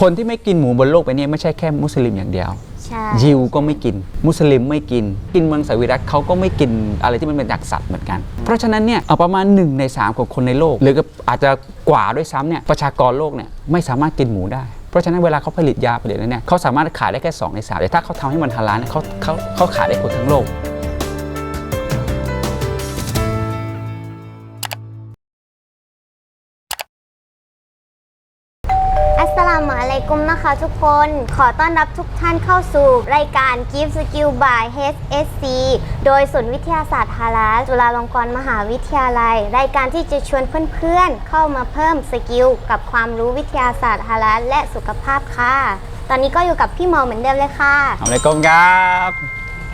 คนที่ไม่กินหมูบนโลกใบนี้ไม่ใช่แค่มุสลิมอย่างเดียว ใช่ ยิวก็ไม่กิน มุสลิมไม่กิน กินมังสวิรัตเขาก็ไม่กินอะไรที่มันเป็นจากสัตว์เหมือนกัน เพราะฉะนั้นเนี่ยเอาประมาณ1ใน3ของคนในโลก หรือก็อาจจะกว่าด้วยซ้ำเนี่ยประชากรโลกเนี่ยไม่สามารถกินหมูได้ เพราะฉะนั้นเวลาเขาผลิตยาผลิตอะไรเนี่ยเขาสามารถขายได้แค่2ใน3แต่ถ้าเขาทำให้มันฮาลาลเนี่ยเขาเขาเขาขายได้คนทั้งโลก สสลามุอะลัยกุมนะคะทุกคน ขอต้อนรับทุกท่านเข้าสู่ รายการ Give Skill by HSC โดยศูนย์วิทยาศาสตร์ฮาลาลจุฬาลงกรณ์มหาวิทยาลัย รายการที่จะชวนเพื่อนๆ เข้ามาเพิ่มสกิลกับความรู้วิทยาศาสตร์ฮาลาลและสุขภาพค่ะ ตอนนี้ก็อยู่กับพี่หมอเหมือนเดิมเลยค่ะเอาเลยกงครับ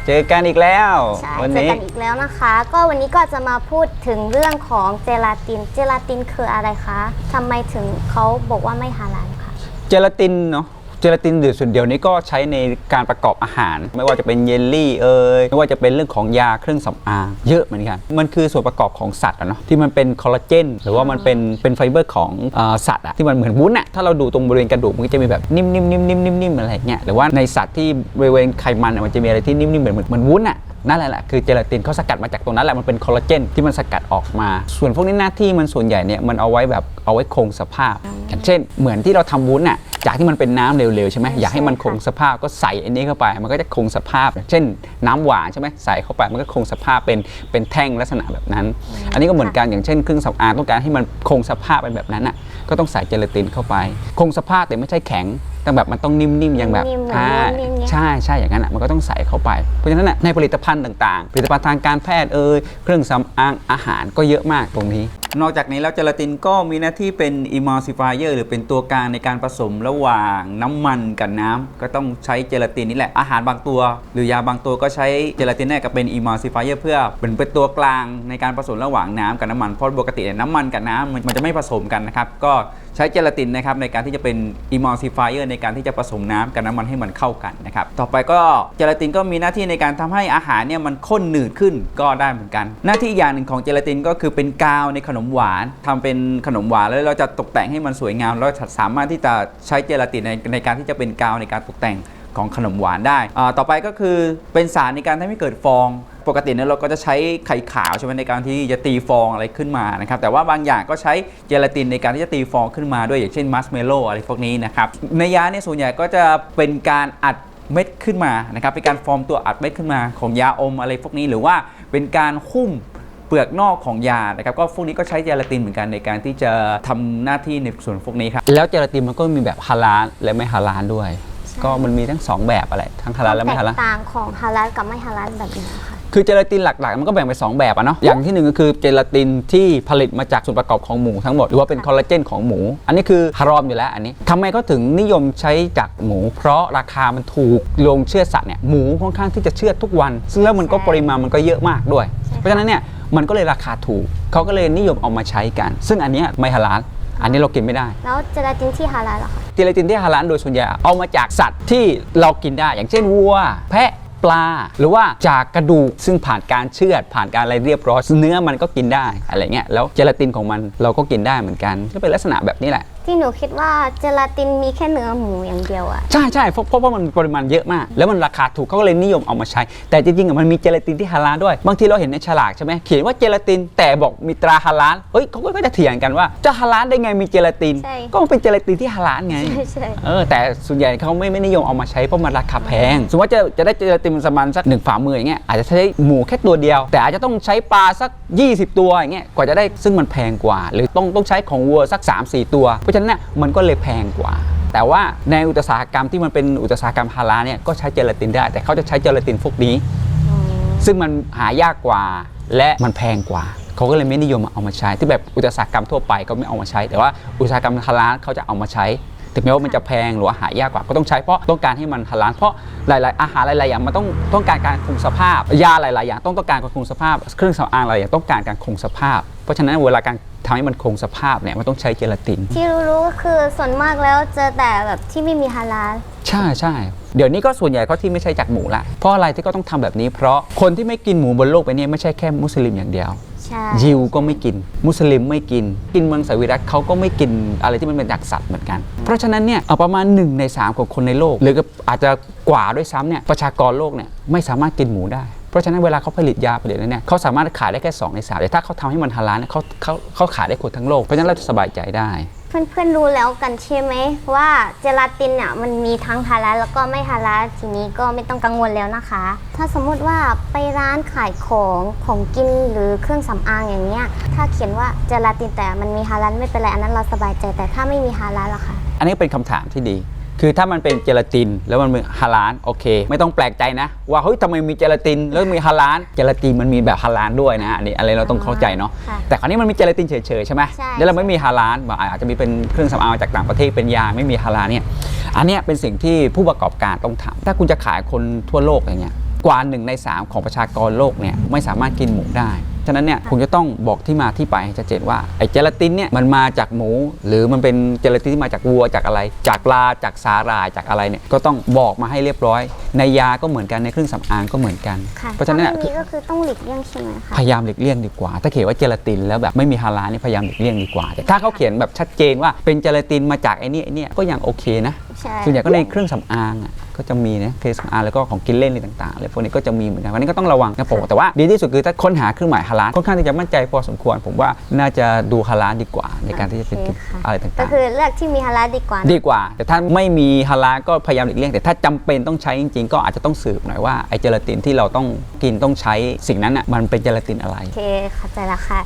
เจอกันอีกแล้ว ใช่วันเจอนี้กันอีกแล้วนะคะ ก็วันนี้ก็จะมาพูดถึงเรื่องของเจลาติน เจลาตินคืออะไรคะทำไมถึงเขาบอกว่าไม่ฮาลาลคะ เจลาตินเนาะเจลาตินเดี๋ยวส่วนเดียวนี้ก็ใช้ในการประกอบอาหาร ไม่ว่าจะเป็นเยลลี่เอ่ยไม่ว่าจะเป็นเรื่องของยาเครื่องสำอางเยอะเหมือนกันมันคือส่วนประกอบของสัตว์อะเนาะที่มันเป็นคอลลาเจนหรือว่ามันเป็นเป็นไฟเบอร์ของอสัตว์อะที่มันเหมือนวุ้นอะถ้าเราดูตรงบริเวณกระดูกมันก็จะมีแบบนิ่มๆนิ่มๆนิ่มๆนิ่มๆอะไรเงี้ยหรือว่าในสัตว์ที่บริเวณไขมันอะมันจะมีอะไรที่นิ่มๆเหมือนเหมือนวุ้นอะนั่นแหละแหละคือเจลาตินเขาสกัดมาจากตรงนั้นแหละมันเป็นคอลลาเจนที่มันสกัดออกมา ส่วนพวกนี้หน้าที่มันส่วนใหญ่เนี่ยมันเอาไว้แบบเอาไว้คงสภาพ อย่างเช่นเหมือนที่เราทำวุ้นน่ะจากที่มันเป็นน้ำเร็วๆใช่ไหมอยากให้มันคงสภาพก็ใส่อันนี้เข้าไป มันก็จะคงสภาพอย่างเช่นน้ำหวานใช่ไหมใส่เข้าไปมันก็คงสภาพเป็นเป็นแท่งลักษณะแบบนั้น อันนี้ก็เหมือนกันอย่างเช่นเครื่องสำอางต้องการให้มันคงสภาพเป็นแบบนั้นน่ะก็ต้องใส่เจลาตินเข้าไป คงสภาพแต่ไม่ใช่แข็งแต่แบบมันต้องนิ่มๆอย่างแบบนิ่มๆเหมือนอ่าวุ้นอย่างเงี้ยใช่ใช่อย่างนั้นอะมันก็ต้องใส่เข้าไป เพราะฉะนั้นน่ะในผลิตภัณฑ์ต่างๆ ผลิตภัณฑ์ทางการแพทย์เอ่ยเครื่องสำอางอาหารก็เยอะมากตรงนี้ นอกจากนี้แล้วเจลาตินก็มีหน้าที่เป็น emulsifier หรือเป็นตัวกลางในการผสมระหว่างน้ำมันกับน้ำก็ต้องใช้เจลาตินนี่แหละอาหารบางตัว หรือยาบางตัวก็ใช้เจลาตินแน่กับเป็น emulsifier เพื่อเป็นเป็นตัวกลางในการผสมระหว่างน้ำกับน้ำมันเพราะปกติน้ำมันกับน้ำมันจะไม่ผสมกันนะครับก็ใช้เจลาตินนะครับในการที่จะเป็น emulsifier ในการที่จะผสมน้ำกับน้ำมันให้มันเข้ากันนะครับต่อไปก็เจลาตินก็มีหน้าที่ในการทำให้อาหารเนี่ยมันข้นหนืดขึ้นก็ได้เหมือนกัน หน้าที่อีกอย่างหนึ่งของเจลาตินก็คือเป็นกาวในขนมหวานทำเป็นขนมหวานแล้วเราจะตกแต่งให้มันสวยงามแล้วสามารถที่จะใช้เจลาตินในในการที่จะเป็นกาวในการตกแต่งของขนมหวานได้ ต่อไปก็คือเป็นสารในการทำให้เกิดฟอง ปกติเนี่ยเราก็จะใช้ไข่ขาวใช่ไหมในการที่จะตีฟองอะไรขึ้นมานะครับ แต่ว่าบางอย่างก็ใช้เจลาตินในการที่จะตีฟองขึ้นมาด้วยอย่างเช่นมัสเมโลอะไรพวกนี้นะครับ ในยาเนี่ยส่วนใหญ่ก็จะเป็นการอัดเม็ดขึ้นมานะครับ เป็นการฟอร์มตัวอัดเม็ดขึ้นมาของยาอมอะไรพวกนี้ หรือว่าเป็นการหุ้ม ลือกนอกของยานะครับก็พวกนี้ก็ใช้เจลาตินเหมือนกันในการที่จะทำหน้าที่ในส่วนพวกนี้ครับแล้วเจลาตินมันก็มีแบบฮาลาลและไม่ฮาลาลด้วย ก็มันมีทั้งสองแบบอะไรทั้งฮาลาลและไม่ฮาลาลแตกต่างของฮาลาลกับไม่ฮาลาลแบบนี้ค่ะคือเจลาตินหลักๆ มันก็แบ่งเป็นสองแบบอะเนาะอย่างที่หนึ่งก็คือเจลาตินที่ผลิตมาจากส่วนประกอบของหมูทั้งหมด หรือว่าเป็นคอลลาเจนของหมู อันนี้คือฮารอมอยู่แล้วอันนี้ทำไมก็ถึงนิยมใช้จากหมู เพราะราคามันถูกลงเชื่อดสัตว์เนี่ยหมูค่อนข้างที่จะเชื่อดทุกวัน ซึ่งแล้วมันก็ใช่ปริมาณมันก็เยอะมากด้วยใช่ค่ะเพราะฉะนั้นเนี่ย มันก็เลยราคาถูก เขาก็เลยนิยมเอามาใช้กัน ซึ่งอันเนี้ยไม่ฮาลาลอันนี้เรากินไม่ได้ แล้วเจลาตินที่ฮาลาลล่ะคะเจลาตินที่ฮาลาลโดยส่วนใหญ่เอามาจากสัตว์ที่เรากินได้ อย่างเช่นวัว แพะปลา หรือว่าจากกระดูกซึ่งผ่านการเชือดผ่านการอะไรเรียบร้อย เนื้อมันก็กินได้อะไรเงี้ยแล้วเจลาตินของมันเราก็กินได้เหมือนกันก็เป็นลักษณะแบบนี้แหละ ที่หนูคิดว่าเจลาตินมีแค่เนื้อหมูอย่างเดียวอะใช่ใช่เพราะเพราะว่ามันปริมาณเยอะมาก แล้วมันราคาถูกเขาก็เลยนิยมเอามาใช้ แต่จริงๆอะมันมีเจลาตินที่ฮาลาลด้วย บางทีเราเห็นในฉลากใช่ไหมเขียนว่าเจลาตินแต่บอกมีตราฮาลาลเฮ้ยเขาก็จะเถียงกันว่าจะฮาลาลได้ไงมีเจลาติน ใช่ ก็มันเป็นเจลาตินที่ฮาลาลไง ใช่ใช่ เออแต่ส่วนใหญ่เขาไม่ไม่นิยมเอามาใช้เพราะมันราคาแพง สมมติว่าจะจะได้เจลาตินประมาณสักหนึ่งฝ่ามืออย่างเงี้ยอาจจะใช้หมูแค่ตัวเดียว แต่อาจจะต้องใช้ปลาสัก 20 ตัวอย่างเงี้ยกว่าจะได้ซึ่งมันแพงกว่า หรือต้องต้องใช้ของวัวสัก 3-4 ตัวเพราะฉะนั้นเนี่ยมันก็เลยแพงกว่า แต่ว่าในอุตสาหกรรมที่มันเป็นอุตสาหกรรมฮาลาลเนี่ยก็ใช้เจลาตินได้ แต่เขาจะใช้เจลาตินพวกนี้อืมซึ่งมันหายากกว่าและมันแพงกว่าเขาก็เลยไม่นิยมเอามาใช้ ที่แบบอุตสาหกรรมทั่วไปก็ไม่เอามาใช้ แต่ว่าอุตสาหกรรมฮาลาลเขาจะเอามาใช้ถึงแม้ว่ามันจะแพงหรือว่าหายากกว่าก็ต้องใช้เพราะต้องการให้มันฮาลาลเพราะหลาย ๆ อาหารหลาย ๆ อย่างมันต้องต้องการการคงสภาพ ยาหลาย ๆ อย่างต้องต้องการการคงสภาพ เครื่องสำอางหลายอย่างต้องการการคงสภาพ เพราะฉะนั้นเวลาการ ทำให้มันคงสภาพเนี่ยมันต้องใช้เจลาติน ที่รู้ๆก็คือส่วนมากแล้วเจอแต่แบบที่ไม่มีฮาลาล ใช่ใช่เดี๋ยวนี้ก็ส่วนใหญ่เขาที่ไม่ใช่จากหมูละเพราะอะไรที่เขาต้องทำแบบนี้ เพราะคนที่ไม่กินหมูบนโลกใบนี้ไม่ใช่แค่มุสลิมอย่างเดียว ใช่ ยิวก็ไม่กิน มุสลิมไม่กิน กินเมืองสวิรัตเขาก็ไม่กินอะไรที่มันเป็นจากสัตว์เหมือนกัน เพราะฉะนั้นเนี่ยเอาประมาณ 1 ใน 3 ของคนในโลก หรือก็อาจจะกว่าด้วยซ้ำเนี่ยประชากรโลกเนี่ยไม่สามารถกินหมูได้ เพราะฉะนั้นเวลาเขาผลิตยาผลิตอะไรเนี่ยเขาสามารถขายได้แค่ 2 ใน 3 แต่ถ้าเขาทำให้มันฮาลาลเนี่ยเขาเขาเขาขายได้คนทั้งโลก เพราะฉะนั้นเราจะสบายใจได้ เพื่อนๆรู้แล้วกันใช่ไหมว่าเจลาตินเนี่ยมันมีทั้งฮาลาลแล้วก็ไม่ฮาลาลทีนี้ก็ไม่ต้องกังวลแล้วนะคะ ถ้าสมมุติว่าไปร้านขายของของกินหรือเครื่องสำอางอย่างเงี้ยถ้าเขียนว่าเจลาตินแต่มันมีฮาลาลไม่เป็นไรอันนั้นเราสบายใจแต่ถ้าไม่มีฮาลาลล่ะคะอันนี้เป็นคำถามที่ดี คือถ้ามันเป็นเจลาติน แล้วมันเป็นฮาลาลโอเค ไม่ต้องแปลกใจนะว่าเฮ้ยทำไมมีเจลาติน แล้วมีฮาลาลเจลาตินมันมีแบบฮาลาลด้วยนะอันนี้อะไรเราต้องเข้าใจเนาะค่ะแต่คราวนี้มันมีเจลาตินเฉยๆใช่ไหมใช่ แล้วเราไม่มีฮาลาลแบบอาจจะมีเป็นเครื่องสำอางมาจากต่างประเทศเป็นยาไม่มีฮาลาลเนี่ยอันเนี้ยเป็นสิ่งที่ผู้ประกอบการต้องทำถ้าคุณจะขายคนทั่วโลกอย่างเงี้ยกว่าหนึ่งใน3ของประชากรโลกเนี่ยไม่สามารถกินหมูได้ ฉะนั้นเนี่ยคุณจะต้องบอกที่มาที่ไปให้ชัดเจนว่าไอ้เจลาตินเนี่ยมันมาจากหมู หรือมันเป็นเจลาตินที่มาจากวัวจากอะไร จากปลาจากสาหร่ายจากอะไรเนี่ยก็ต้องบอกมาให้เรียบร้อย ในยาก็เหมือนกันในเครื่องสำอางก็เหมือนกัน ค่ะเพราะฉะนั้นถ้าเนี่ยไม่มีก็คือต้องหลีกเลี่ยงใช่ไหมคะพยายามหลีกเลี่ยงดีกว่า ถ้าเขียนว่าเจลาตินแล้วแบบไม่มีฮาลาลนี่พยายามหลีกเลี่ยงดีกว่าแต่ถ้าเขาเขียนแบบชัดเจนว่าเป็นเจลาตินมาจากไอ้นี่ไอ้นี่ก็ยังโอเคนะใช่ ส่วนใหญ่ก็ในเครื่องสำอางอะก็จะมีนะเครื่องสำอางแล้วก็ของกินเล่นอะไรต่างๆอะไรพวกนี้ก็จะมีเหมือนกันวันนี้ก็ต้องระวังนะผมแต่ว่าดีที่สุดคือถ้าค้นหาเครื่องหมายฮาลาลค่อนข้างที่จะมั่นใจพอสมควร ผมว่าน่าจะดูฮาลาลดีกว่า ในการที่จะไปกินโอเคค่ะอะไรก็ต่างคือเลือกที่มีฮาลาลดีกว่าๆดีกว่า แต่ถ้าไม่มีฮาลาลก็พยายามหลีกเลี่ยงแต่ถ้าจำเป็นต้องใช้จริง ๆ ก็อาจจะต้องสืบหน่อยว่าไอ้เจลาตินที่เราต้องกินต้องใช้สิ่งนั้นอะมันเป็นเจลาตินอะไรโอเคเข้าใจละค่ะ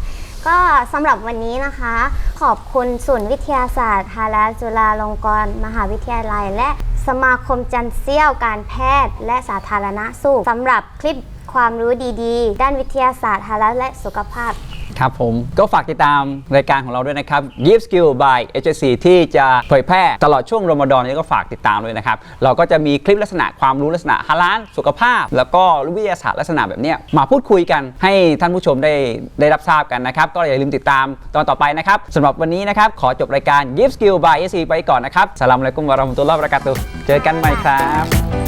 ก็สำหรับวันนี้นะคะ ขอบคุณศูนย์วิทยาศาสตร์ฮาลาจุฬาลงกรณ์มหาวิทยาลัย และสมาคมจันเซียวการแพทย์ และสาธารณสุขสำหรับคลิปความรู้ดีๆ ด้านวิทยาศาสตร์ฮาลาและสุขภาพ ครับผมก็ฝากติดตามรายการของเราด้วยนะครับ Give Skill by HSC ที่จะเผยแพร่ตลอดช่วงรอมฎอนนี้ก็ฝากติดตามด้วยนะครับ เราก็จะมีคลิปลักษณะความรู้ลักษณะฮาลาลสุขภาพ แล้วก็วิทยาศาสตร์ลักษณะแบบนี้มาพูดคุยกันให้ท่านผู้ชมได้ได้รับทราบกันนะครับ ก็อย่าลืมติดตามตอนต่อไปนะครับสำหรับวันนี้นะครับขอจบรายการ Give Skill by HSC ไปก่อนนะครับสลามอะลัยกุมวะเราะห์มะตุลลอฮ์บะเราะกาตุเจอกันใหม่ครับ